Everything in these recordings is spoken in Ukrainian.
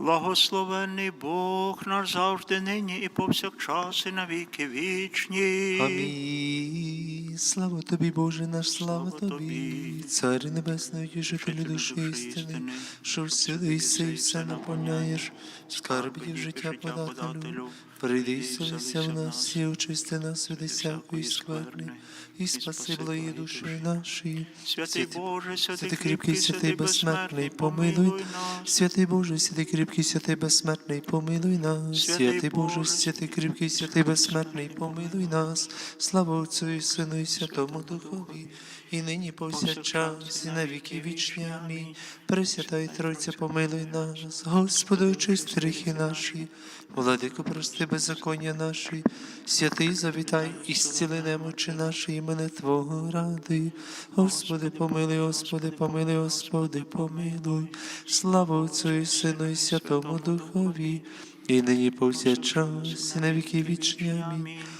Благословенний Бог наш завжди нині і повсякчас і на віки вічні. Амінь. Слава тобі, Боже наш, слава, Слава тобі, тобі, Небесної, Вчителю душі істини, що всюди і все наповняєш, скарбів життя подателю. Прийди і в нас, і очисти нас від всякої скверни, і спаси благі душі наші. Святий Боже, святий кріпкий, святий безсмертний, помилуй нас. Святий Боже, святий кріпкий, святий безсмертний, помилуй нас. Святий Боже, святий кріпкий, святий безсмертний, помилуй нас. Слава Отцю і Сину і Святому Духові, і нині повсякчас, і на віки вічні. Амінь. Пресвятая Тройця, помилуй нас. Господи, очисти гріхи наші, владико, прости беззаконня наші, святий завітай і зціли немочі наші, імене Твого ради. Господи, помилуй, Господи, помилуй, Господи, помилуй. Слава Отцю і Сину і Святому Духові, і нині повсякчас, і на віки вічні. Амінь.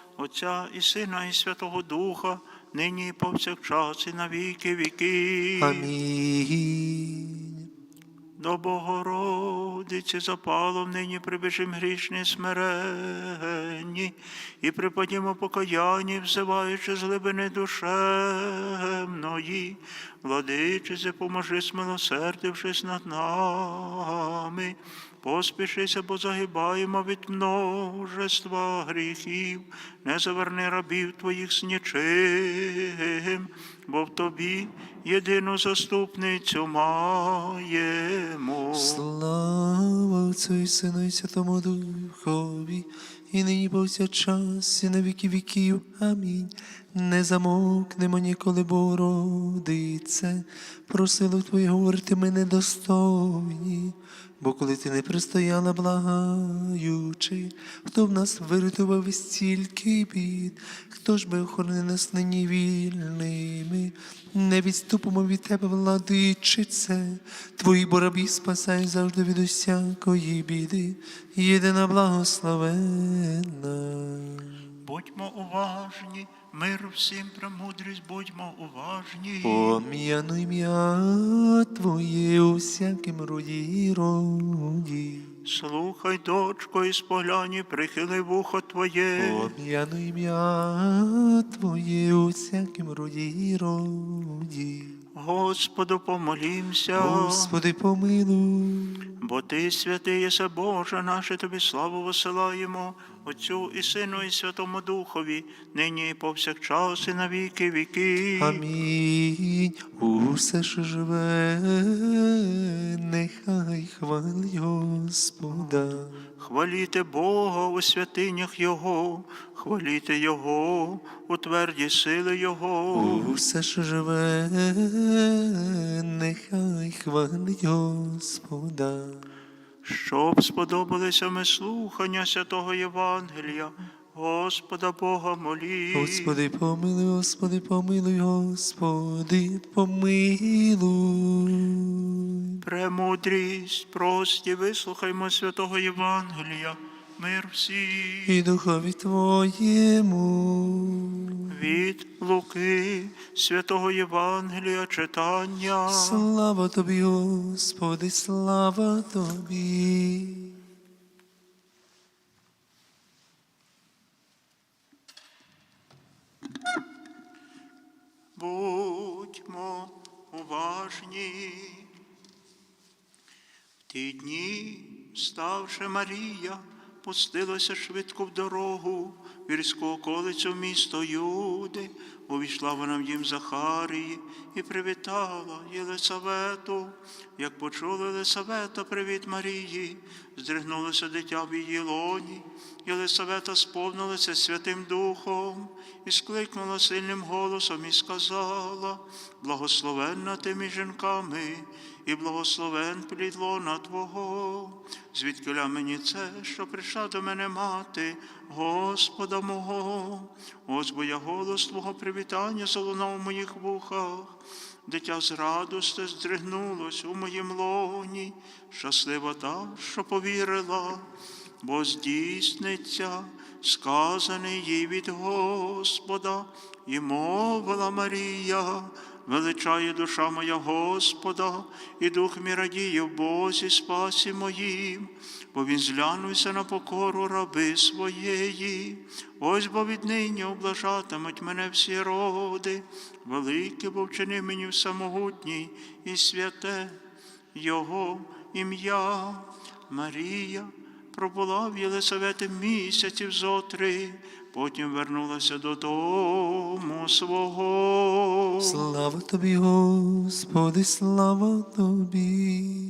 Отця і Сина, і Святого Духа, нині і повсякчас, і на віки віки. Амінь. До Богородиці запалом нині прибіжим грішні смиренні, і припадімо покаянні, взиваючи з глибини душевної. Владичице, поможи, смилосердившись над нами. Поспішися, бо загибаємо від множества гріхів, не заверни рабів твоїх з нічим, бо в тобі єдину заступницю маємо. Слава Отцю і Сину і Святому Духові, і нині повсякчас, і на віки віків. Амінь. Не замовкнемо ніколи, Богородице, про просило Твою говорити ми недостойні. Бо коли ти не пристояла, благаючи, хто в нас вирятував стільки бід, хто ж би охоронив нас нині вільними, не відступимо від тебе, владичице, твої борабі спасай завжди від усякої біди, єдина благословенна. Будьмо уважні, мир всім премудрість, будьмо уважні. Пом'яну ім'я Твоє у всяким роді роді. Слухай, дочко, і спогляні, прихили вухо твоє. Пом'яну ім'я Твоє у всяким роді роді. Господу помолімся. Господи, помилуй. Бо ти святий єсе Боже, наше тобі славу висилаємо, Отцю і Сину, і Святому Духові, нині і повсякчас, і на віки віки. Амінь. Усе, що живе, нехай хвалить Господа. Хваліте Бога у святинях Його, хваліте Його у тверді сили Його. Усе, що живе, нехай хвалить Господа. Щоб сподобалися ми слухання святого Євангелія, Господа Бога молі. Господи, помилуй, Господи, помилуй, Господи, помилуй. Премудрість, прості, вислухаймо святого Євангелія, мир всім. І духові Твоєму. Від Луки, святого Євангелія читання. Слава Тобі, Господи, слава Тобі. Будьмо уважні. В ті дні, ставши Марія, пустилася швидко в дорогу в гірську околицю в місто Юди. Увійшла вона в дім Захарії і привітала Єлисавету. Як почула Єлисавета привіт Марії, здригнулося дитя в її лоні. Єлисавета сповнилася Святим Духом і скликнула сильним голосом і сказала: Благословенна ти між жінками, і благословен плід лона Твого. Звідкиля мені це, що прийшла до мене мати, Господа мого, ось бо я голос Твого привітання залунав у моїх вухах. Дитя з радости здригнулось у моїм лоні, щаслива та, що повірила, бо здійсниться сказаний їй від Господа, і мовила Марія, величає душа моя Господа, і дух мій радіє в Бозі спасі моїм, бо він зглянувся на покору раби своєї. Ось бо віднині облажатимуть мене всі роди, велике бо вчини мені всемогутній і святе Його ім'я Марія пробула в Єлисавети місяців зо три, потім вернулася додому свого. Слава тобі, Господи, слава тобі.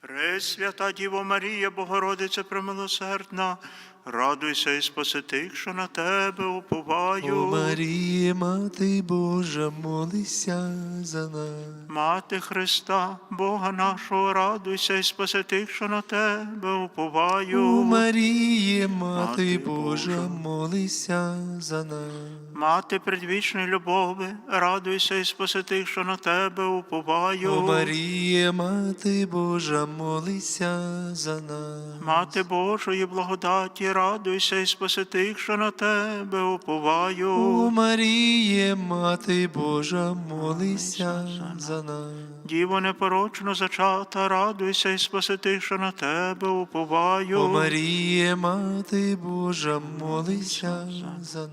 Пресвята Діво Марія, Богородиця премилосердна, радуйся і спаси тих, що на тебе уповаю. О Марія, Мати Божа, молися за нас. Мати Христа, Бога нашого, радуйся і спаси тих, що на тебе уповаю. О Марія, Мати Мати Божа, Божа, молися за нас. Мати предвічної любови, радуйся і спаси тих, що на тебе уповаю. О Марія, Мати Божа, молися за нас. Мати Божої благодаті, радуйся і спаси тих, що на тебе уповаю. О Марія, Мати Божа, молися за нас. Діво непорочно зачата, радуйся і спаси тих, що на тебе уповаю. О Марія, Мати Божа, молися за нас.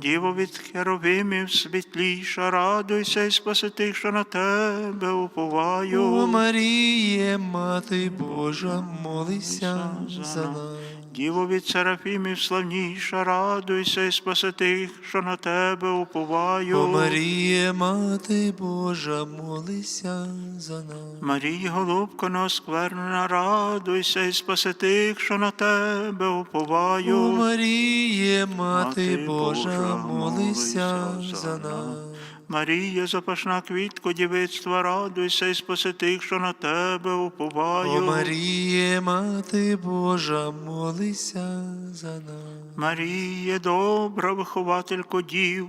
Діво від херовимів світліша, радуйся і спаси тих, що на тебе уповаю. О Марія, Мати Божа, молися за нас. Діво від серафімів славніша, радуйся і спаси тих, що на тебе уповаю. О Марія, Мати Божа, молися за нас. Марії, голубко неосквернена, радуйся і спаси тих, що на тебе уповаю. О Марія, Мати Мати Божа, молися за нас. Марія, запашна квітко дівицтва, радуйся і спаси тих, що на тебе уповаю. О Марія, Мати Божа, молися за нас. Маріє, добра вихователько дів,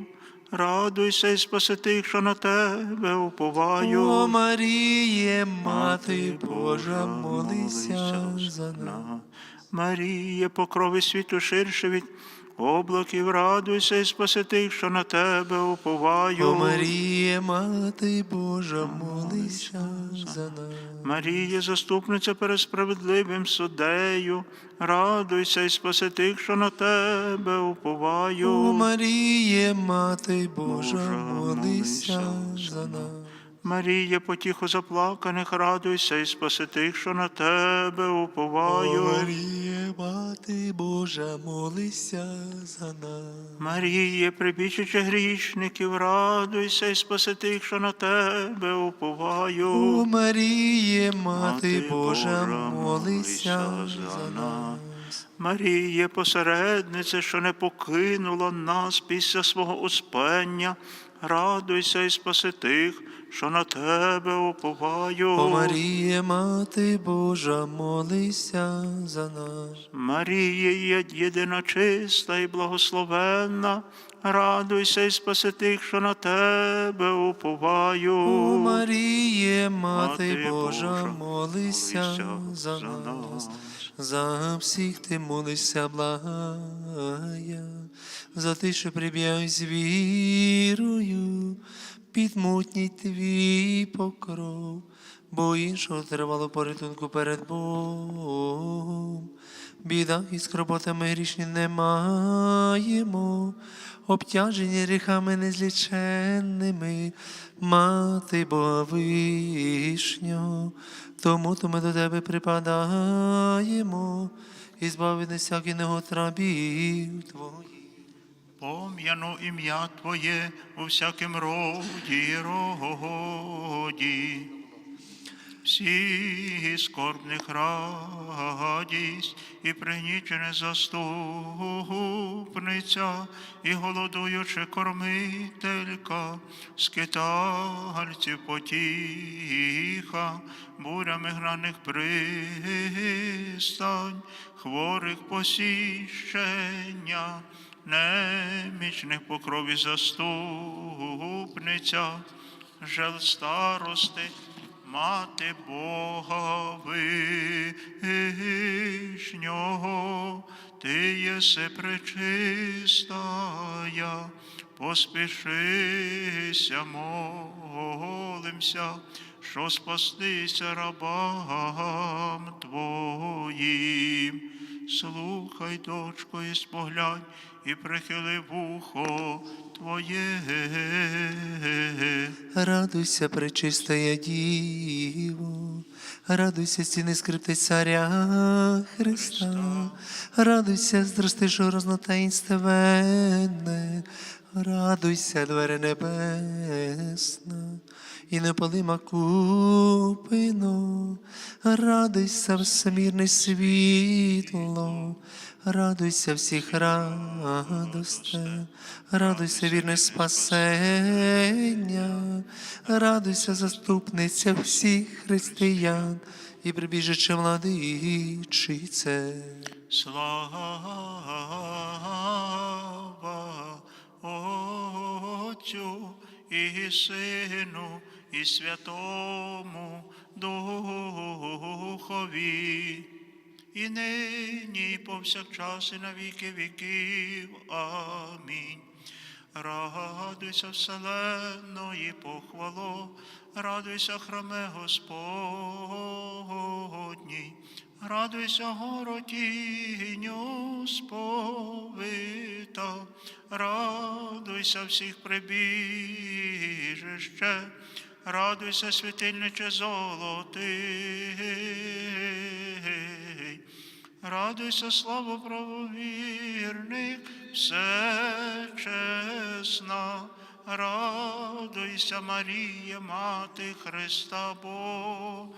радуйся і спаси тих, що на тебе уповаю. О Маріє, Мати Божа, молися за нас. Маріє, покрови світу ширше від облаків, радуйся і спаси тих, що на тебе уповаю. О Маріє, Мати Божа, молися за нас. Маріє, заступниця перед справедливим суддею, радуйся і спаси тих, що на тебе уповаю. О Маріє, Мати Божа, молися за нас. Маріє, потіху заплаканих, радуйся і спаси тих, що на тебе уповаю. О Маріє, Мати Божа, молися за нас. Маріє, прибічиче грішників, радуйся і спаси тих, що на тебе уповаю. О Маріє, Мати Божа, молися за нас. Маріє, посереднице, що не покинула нас після свого успення, радуйся і спаси тих, що на тебе уповаю. О Маріє, Мати Божа, молися за нас. Марія, є єдина чиста і благословенна, радуйся і спаси тих, що на тебе уповаю. О Маріє, Мати Мати Божа, Божа, молися за нас. За всіх ти молишся, благая, за ти, що прибіг з вірою, підмутній твій покров, бо іншого тривало порятунку перед Богом. Біда і скорботами грішні не маємо, обтяжені гріхами незліченними, мати Бога вишнього, тому то ми до тебе припадаємо, і збави від всяких неготрабів твоїх. Пом'яну ім'я Твоє у всяким роді й роді. всі скорбних радість, і пригнічене заступниця, і голодуючи кормителька, скитальців потіха, бурями граних пристань, хворих посіщення, немічних по крові заступниця, жел старости, мати Бога вишнього, ти єси пречистая, поспішися, молимся, що спастися рабам Твоїм. Слухай, дочко, і споглянь, і прихили вухо Твоє. Радуйся, пречистая Діво, радуйся, стіни скрипти царя Христа, радуйся, здрасти, що рознотаїнственне, радуйся, двері небесна, і непалима купино, радуйся, всемірне світло, радуйся всіх радосте, радуйся, вірне спасення, радуйся, заступниця всіх християн. І прибіжиче владичице. Слава Отцю і Сину, і Святому Духові, і нині, і повсякчас, і на віки віків. Амінь. Радуйся, вселенної похвало, радуйся, храме Господній, радуйся, городіню сповита, радуйся всіх прибіжище, радуйся, світильниче золотий. Радуйся, слава правовірних, все чесна, радуйся, Марія, Мати Христа Бога,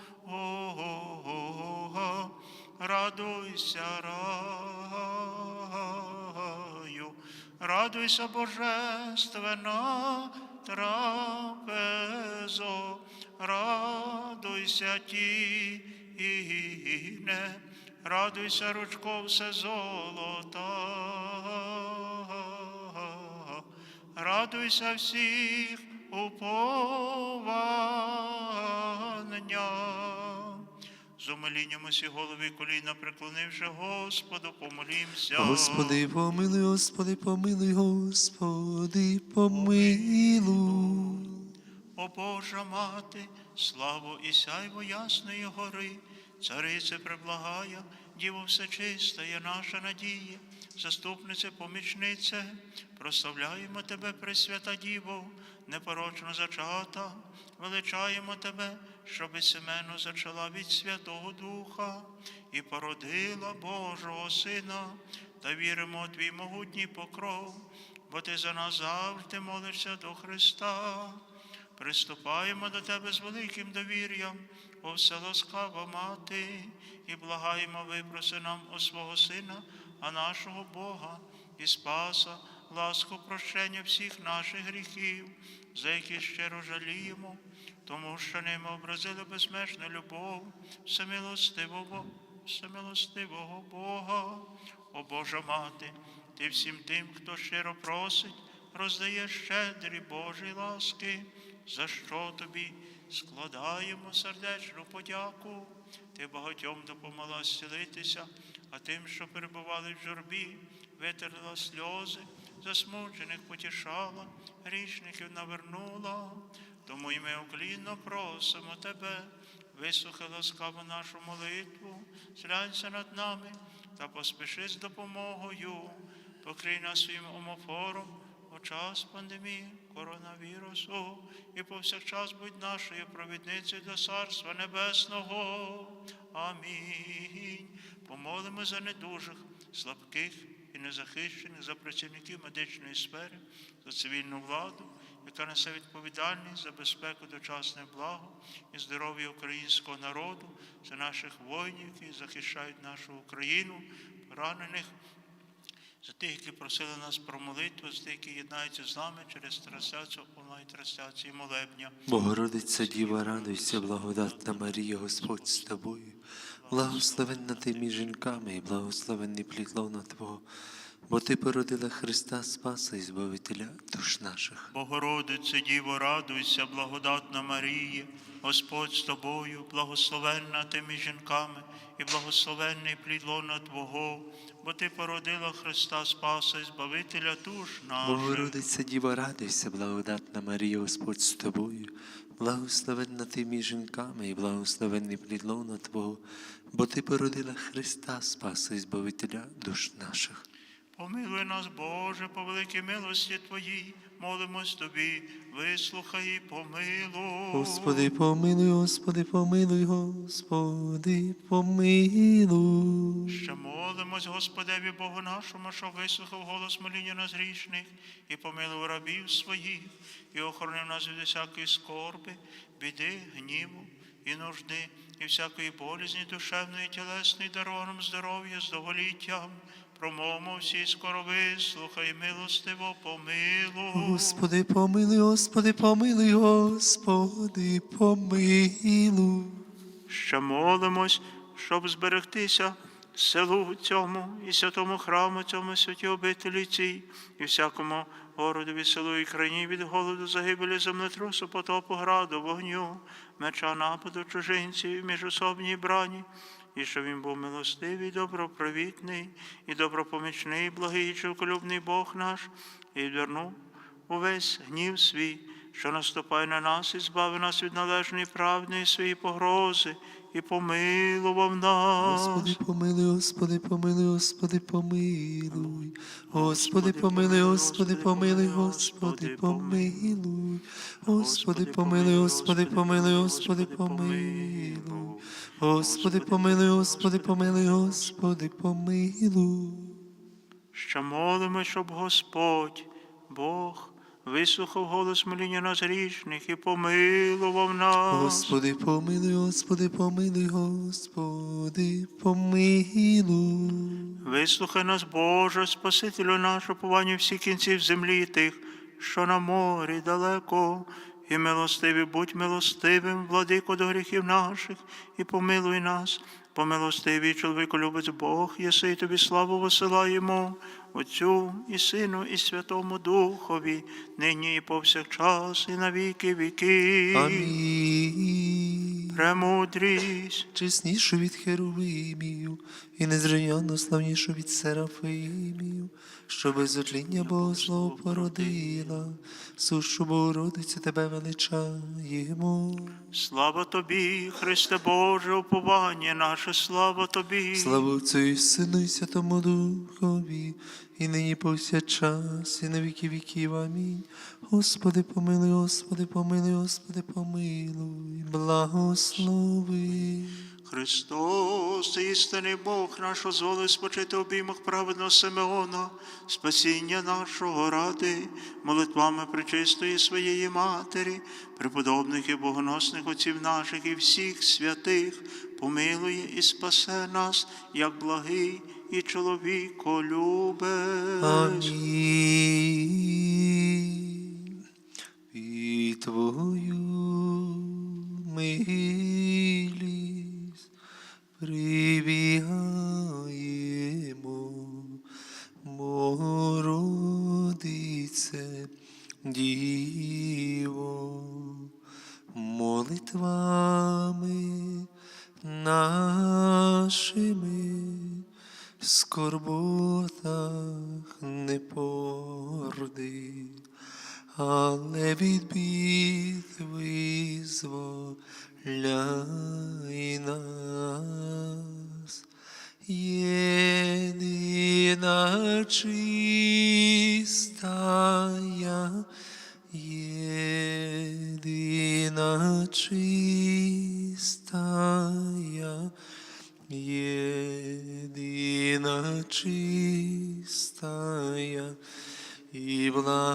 радуйся, раю, радуйся, Божественна трапезо, радуйся тіне, радуйся, ручко все золота, радуйся всіх уповання. З умилінням усі голови коліна преклонивши Господу, помолімся. Господи, помилуй, Господи, помилуй, Господи, помилуй. О Божа мати, славу і сяйво Ясної гори, царице преблагая, Діво всечистая, наша надія, заступниця, помічниця, прославляємо Тебе, Пресвята Діво, непорочно зачата, величаємо Тебе, щоби Семену зачала від Святого Духа і породила Божого Сина, та віримо у Твій могутній покров, бо Ти за нас завжди молишся до Христа. Приступаємо до Тебе з великим довір'ям, о все ласкава мати, і благаємо випроси нам у свого Сина, а нашого Бога і Спаса, ласку прощення всіх наших гріхів, за які щиро жаліємо, тому що ними образили безмежну любов, всемилостивого, всемилостивого Бога, о Божа мати, ти всім тим, хто щиро просить, роздає щедрі Божі ласки, за що тобі складаємо сердечну подяку. Ти багатьом допомогла зцілитися, а тим, що перебували в журбі, витерла сльози, засмучених потішала, грішників навернула. Тому й ми уклінно просимо тебе, вислухай ласкаво нашу молитву, зглянься над нами та поспіши з допомогою, покрий нас своїм омофором час пандемії коронавірусу і повсякчас будь нашою провідницею до Царства Небесного. Амінь. Помолимо за недужих, слабких і незахищених, за працівників медичної сфери, за цивільну владу, яка несе відповідальність за безпеку дочасне благо і здоров'я українського народу, за наших воїнів, які захищають нашу Україну, поранених, за тих, які просили нас про молитву, за тих, які єднаються з нами через трансляцію онлайн-трансляції молебня. Богородиця Діва, радуйся, благодатна Марія, Господь з тобою. Благословенна ти між жінками, і благословенний плід лона Твого, бо ти породила Христа Спаса і Збавителя душ наших. Богородице, Діво, радуйся, благодатна Марія, Господь з тобою, благословенна ти між жінками, і благословенний плід лона Твого, бо ти породила Христа Спаса і Збавителя душ наших. Богородиця Діва, радуйся, благодатна Марія, Господь з тобою. Благословенна ти між жінками, і благословенний плід лона Твого, бо ти породила Христа Спаса і Збавителя душ наших. Помилуй нас, Боже, по великій милості Твоїй, молимось Тобі, вислухай і помилуй. Господи, помилуй, Господи, помилуй, Господи, помилуй. Ще молимось Господеві Богу нашому, що вислухав голос моління нас грішних, і помилував рабів своїх, і охоронив нас від всякої скорби, біди, гніву і нужди, і всякої болізні душевної, тілесної, дарованим здоров'я з довголіттям. Промовмо всі скоро вислухай, милостиво помилуй. Господи, помилуй, Господи, помилуй, Господи, помилуй. Ще молимось, щоб зберегтися селу цьому і святому храму цьому святі обителі цій, і всякому городу від селу і країні від голоду, загибелі землетрусу, потопу, граду, вогню, меча нападу чужинців, міжособній брані, і що він був милостивий, добропровітний, і добропомічний, благий, і чоловіколюбний Бог наш, і вернув увесь гнів свій, що наступає на нас, і збави нас від належної правди і свої погрози, і помилував нас. Господи, помилуй, Господи, помилуй, Господи, помилуй. Господи, помилуй, Господи, помилуй, Господи, помилуй. Господи, помилуй, Господи, помилуй, Господи, помилуй. Господи, помилуй, Господи, помилуй, Господи, помилуй. Що молимо, щоб Господь, Бог, вислухав голос моління нас грішних і помилував нас. Господи, помилуй, Господи, помилуй, Господи, помилуй. Вислухай нас, Боже, Спасителю наш, уповання всіх кінців землі тих, що на морі далеко, і милостивий, будь милостивим, владико до гріхів наших, і помилуй нас, помилостивий чоловіку любець Бог, єси тобі славу висилаємо, Отцю і Сину, і Святому Духові, нині і повсякчас, і на віки віки. Амінь. Премудрість. чеснішу від херувимів і незрівняно славнішу від серафимів, що без отління Богослов породила, сушу Богородицю тебе величаємо. Слава тобі, Христе Боже, уповання наше, слава тобі. Слава Отцю і Сину і Святому Духові, і нині повсякчас, і на віки віків. Амінь. Господи, помилуй, Господи, помилуй, Господи, помилуй, благослови. Христос, істинний Бог наш, дозволив спочити обіймах праведного Симеона, спасіння нашого ради, молитвами пречистої своєї Матері, преподобних і богоносних отців наших і всіх святих, помилує і спасе нас, як благий і чоловіколюбець. Амінь. І Твою милість Three.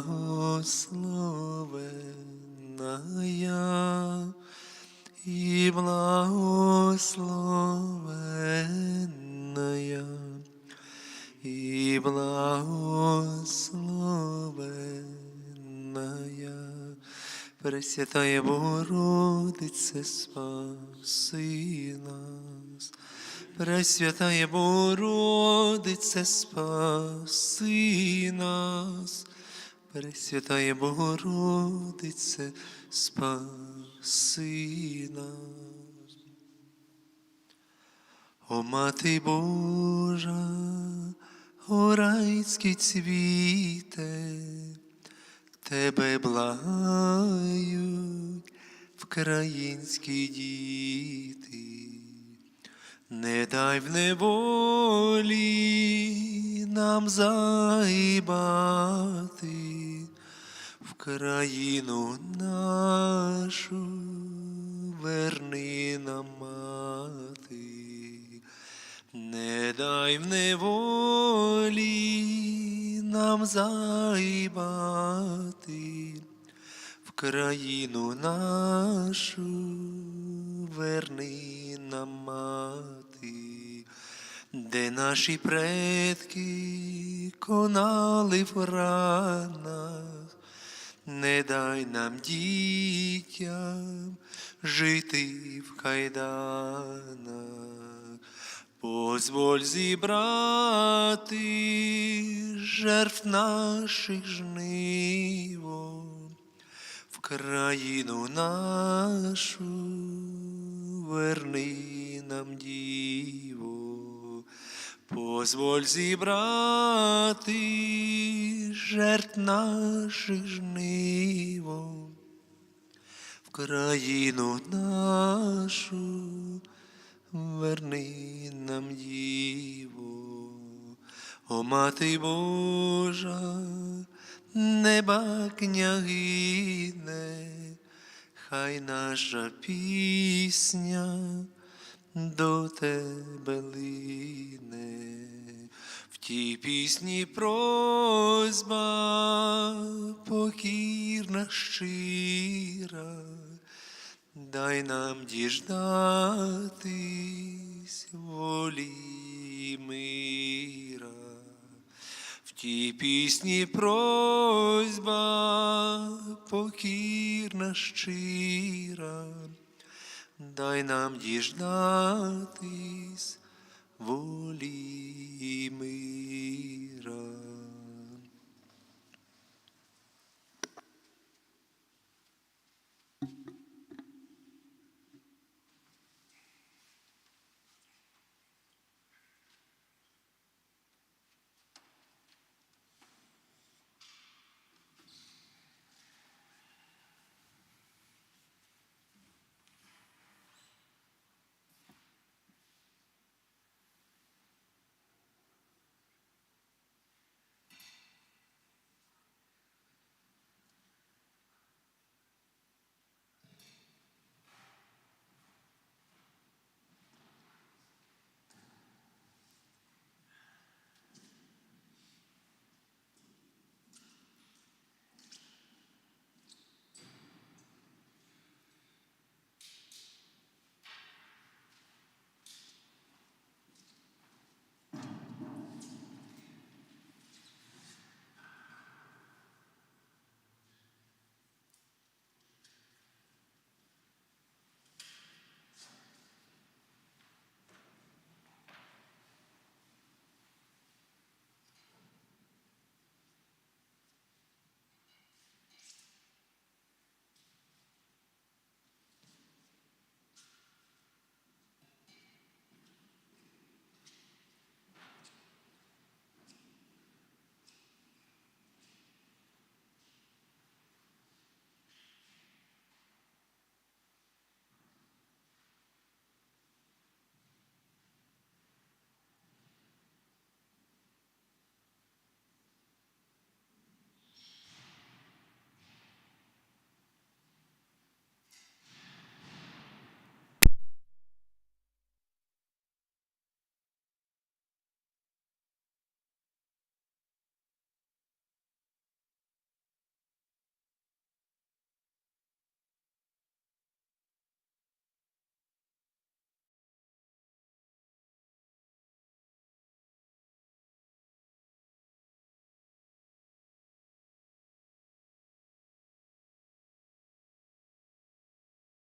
Благословенная, і благословенная, і благословенная, Пресвятая Богородице, спаси нас. Пресвятая Богородице, спаси нас. Пресвятая Богородице, спаси нас. О Мати Божа, о цвіте, Тебе благають вкраїнські діти. Не дай в неволі нам загибати в країну нашу верни нам мати. Не дай в неволі нам загибати в країну нашу верни нам мати, де наші предки конали в ранах, не дай нам дітям жити в кайданах, позволь зібрати жертв наших жниво в країну нашу. Верни нам діво, позволь зібрати жертв наших жниво в країну нашу верни нам діво, о мати Божа, неба княгине, хай наша пісня до тебе лине. В тій пісні просьба покірна щира, дай нам діждатись волі мира. В тій пісні просьба покірна щира, дай нам діждатись волі мира.